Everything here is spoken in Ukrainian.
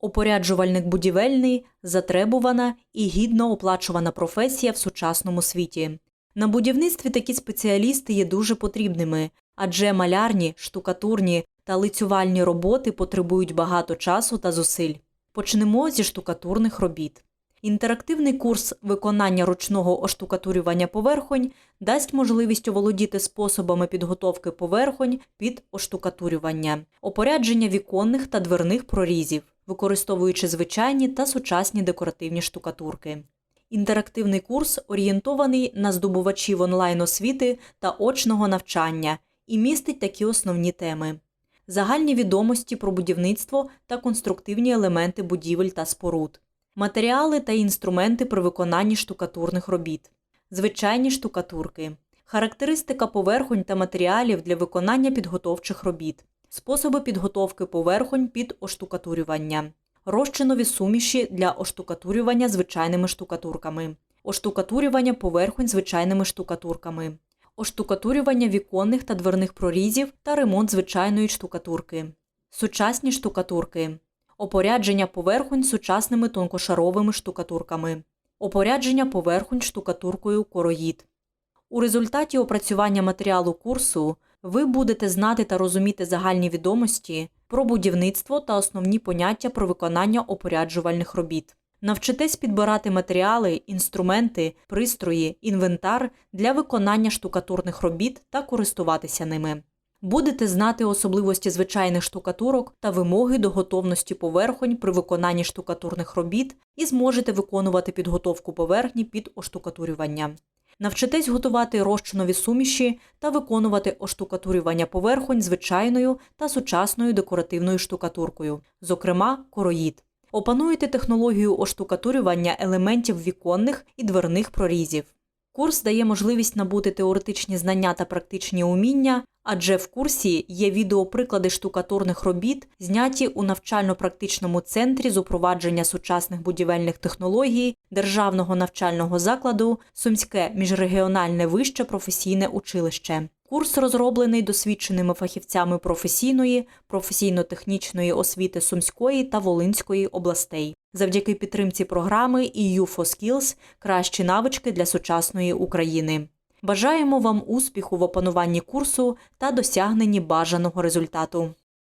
Опоряджувальник будівельний затребувана і гідно оплачувана професія в сучасному світі. На будівництві такі спеціалісти є дуже потрібними, адже малярні, штукатурні та лицювальні роботи потребують багато часу та зусиль. Почнемо зі штукатурних робіт. Інтерактивний курс виконання ручного оштукатурювання поверхонь дасть можливість оволодіти способами підготовки поверхонь під оштукатурювання, опорядження віконних та дверних прорізів, використовуючи звичайні та сучасні декоративні штукатурки. Інтерактивний курс орієнтований на здобувачів онлайн освіти та очного навчання і містить такі основні теми: загальні відомості про будівництво та конструктивні елементи будівель та споруд, матеріали та інструменти при виконанні штукатурних робіт, звичайні штукатурки, характеристика поверхонь та матеріалів для виконання підготовчих робіт, способи підготовки поверхонь під оштукатурювання, розчинові суміші для оштукатурювання звичайними штукатурками, оштукатурювання поверхонь звичайними штукатурками, оштукатурювання віконних та дверних прорізів та ремонт звичайної штукатурки, сучасні штукатурки, опорядження поверхонь сучасними тонкошаровими штукатурками, опорядження поверхонь штукатуркою короїд. У результаті опрацювання матеріалу курсу ви будете знати та розуміти загальні відомості про будівництво та основні поняття про виконання опоряджувальних робіт. Навчитесь підбирати матеріали, інструменти, пристрої, інвентар для виконання штукатурних робіт та користуватися ними. Будете знати особливості звичайних штукатурок та вимоги до готовності поверхонь при виконанні штукатурних робіт і зможете виконувати підготовку поверхні під оштукатурювання. Навчитесь готувати розчинові суміші та виконувати оштукатурювання поверхонь звичайною та сучасною декоративною штукатуркою, зокрема короїд. Опануєте технологію оштукатурювання елементів віконних і дверних прорізів. Курс дає можливість набути теоретичні знання та практичні уміння, адже в курсі є відеоприклади штукатурних робіт, зняті у навчально-практичному центрі з упровадження сучасних будівельних технологій Державного навчального закладу Сумське міжрегіональне вище професійне училище. Курс розроблений досвідченими фахівцями професійної, професійно-технічної освіти Сумської та Волинської областей. Завдяки підтримці програми EU for Skills – кращі навички для сучасної України. Бажаємо вам успіху в опануванні курсу та досягненні бажаного результату.